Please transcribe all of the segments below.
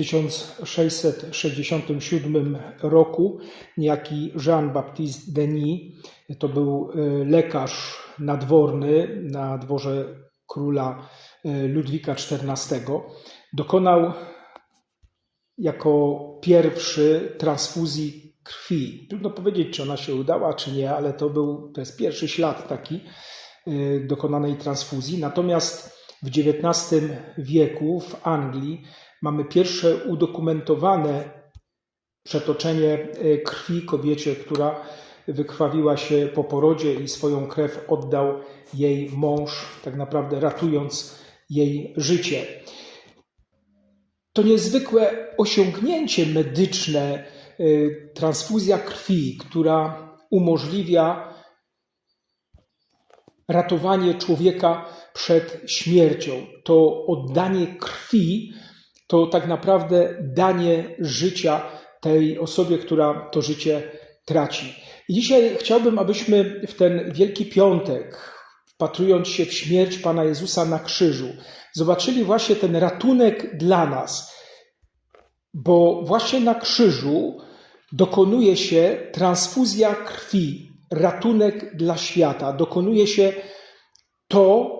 1667 roku niejaki Jean-Baptiste Denis, to był e, lekarz nadworny na dworze króla e, Ludwika XIV, dokonał jako pierwszy transfuzji krwi. Trudno powiedzieć, czy ona się udała, czy nie, ale to był to jest pierwszy ślad taki e, dokonanej transfuzji. Natomiast w XIX wieku w Anglii mamy pierwsze udokumentowane przetoczenie e, krwi kobiecie, która wykrwawiła się po porodzie i swoją krew oddał jej mąż, tak naprawdę ratując jej życie. To niezwykłe osiągnięcie medyczne, e, transfuzja krwi, która umożliwia ratowanie człowieka przed śmiercią. To oddanie krwi to tak naprawdę danie życia tej osobie, która to życie traci. I dzisiaj chciałbym, abyśmy w ten Wielki Piątek, wpatrując się w śmierć Pana Jezusa na krzyżu, zobaczyli właśnie ten ratunek dla nas, bo właśnie na krzyżu dokonuje się transfuzja krwi, ratunek dla świata, dokonuje się to,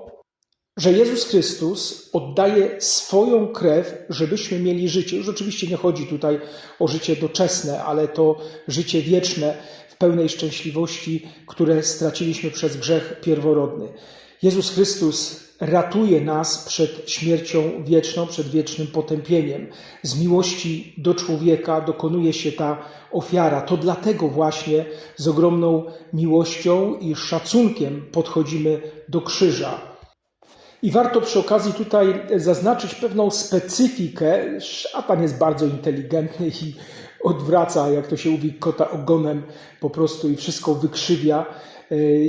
że Jezus Chrystus oddaje swoją krew, żebyśmy mieli życie. Już oczywiście nie chodzi tutaj o życie doczesne, ale to życie wieczne w pełnej szczęśliwości, które straciliśmy przez grzech pierworodny. Jezus Chrystus ratuje nas przed śmiercią wieczną, przed wiecznym potępieniem. Z miłości do człowieka dokonuje się ta ofiara. To dlatego właśnie z ogromną miłością i szacunkiem podchodzimy do krzyża. I warto przy okazji tutaj zaznaczyć pewną specyfikę. Szatan jest bardzo inteligentny i odwraca, jak to się mówi, kota ogonem po prostu i wszystko wykrzywia.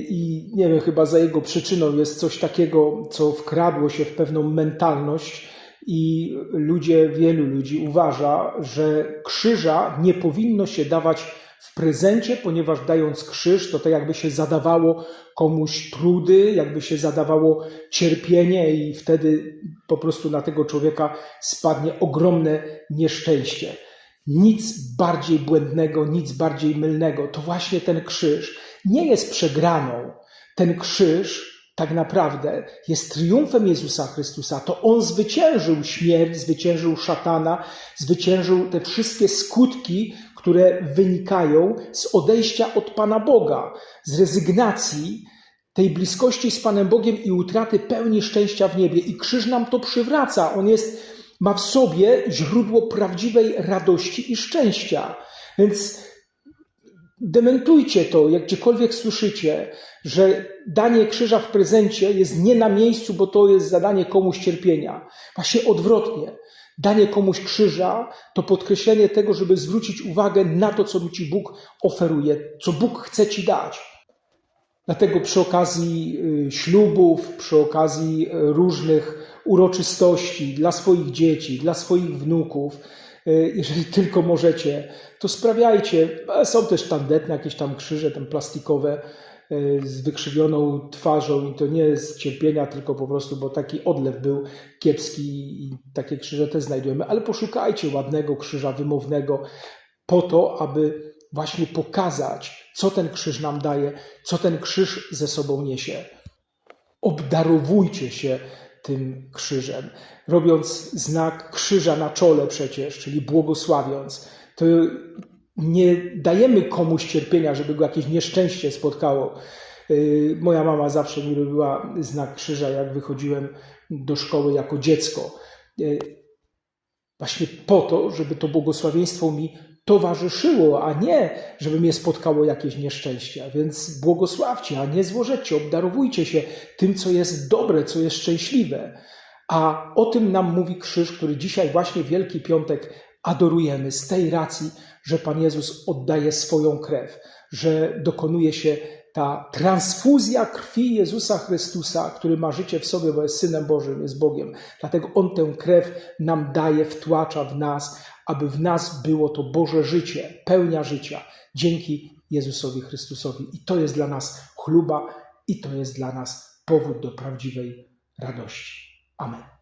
I nie wiem, chyba za jego przyczyną jest coś takiego, co wkradło się w pewną mentalność, i ludzie, wielu ludzi uważa, że krzyża nie powinno się dawać w prezencie, ponieważ dając krzyż, to to jakby się zadawało komuś trudy, jakby się zadawało cierpienie, i wtedy po prostu na tego człowieka spadnie ogromne nieszczęście. Nic bardziej błędnego, nic bardziej mylnego. To właśnie ten krzyż nie jest przegraną. Ten krzyż tak naprawdę jest triumfem Jezusa Chrystusa. To On zwyciężył śmierć, zwyciężył szatana, zwyciężył te wszystkie skutki, które wynikają z odejścia od Pana Boga, z rezygnacji tej bliskości z Panem Bogiem i utraty pełni szczęścia w niebie. I krzyż nam to przywraca. On jest, ma w sobie źródło prawdziwej radości i szczęścia. Więc dementujcie to, jak gdziekolwiek słyszycie, że danie krzyża w prezencie jest nie na miejscu, bo to jest zadanie komuś cierpienia. Właśnie odwrotnie. Danie komuś krzyża to podkreślenie tego, żeby zwrócić uwagę na to, co ci Bóg oferuje, co Bóg chce ci dać. Dlatego przy okazji y, ślubów, przy okazji y, różnych uroczystości dla swoich dzieci, dla swoich wnuków, y, jeżeli tylko możecie, to sprawiajcie. Są też tandetne jakieś tam krzyże, tam plastikowe, E, z wykrzywioną twarzą i to nie z cierpienia, tylko po prostu, bo taki odlew był kiepski i takie krzyże też znajdujemy, ale poszukajcie ładnego krzyża wymownego po to, aby właśnie pokazać, co ten krzyż nam daje, co ten krzyż ze sobą niesie. Obdarowujcie się tym krzyżem, robiąc znak krzyża na czole przecież, czyli błogosławiąc. To nie dajemy komuś cierpienia, żeby go jakieś nieszczęście spotkało. Y, moja mama zawsze mi robiła znak krzyża, jak wychodziłem do szkoły jako dziecko. Y, właśnie po to, żeby to błogosławieństwo mi towarzyszyło, a nie, żeby mnie spotkało jakieś nieszczęście. Więc błogosławcie, a nie złożecie, obdarowujcie się tym, co jest dobre, co jest szczęśliwe. A o tym nam mówi krzyż, który dzisiaj właśnie Wielki Piątek adorujemy z tej racji, że Pan Jezus oddaje swoją krew, że dokonuje się ta transfuzja krwi Jezusa Chrystusa, który ma życie w sobie, bo jest Synem Bożym, jest Bogiem. Dlatego On tę krew nam daje, wtłacza w nas, aby w nas było to Boże życie, pełnia życia, dzięki Jezusowi Chrystusowi. I to jest dla nas chluba, i to jest dla nas powód do prawdziwej radości. Amen.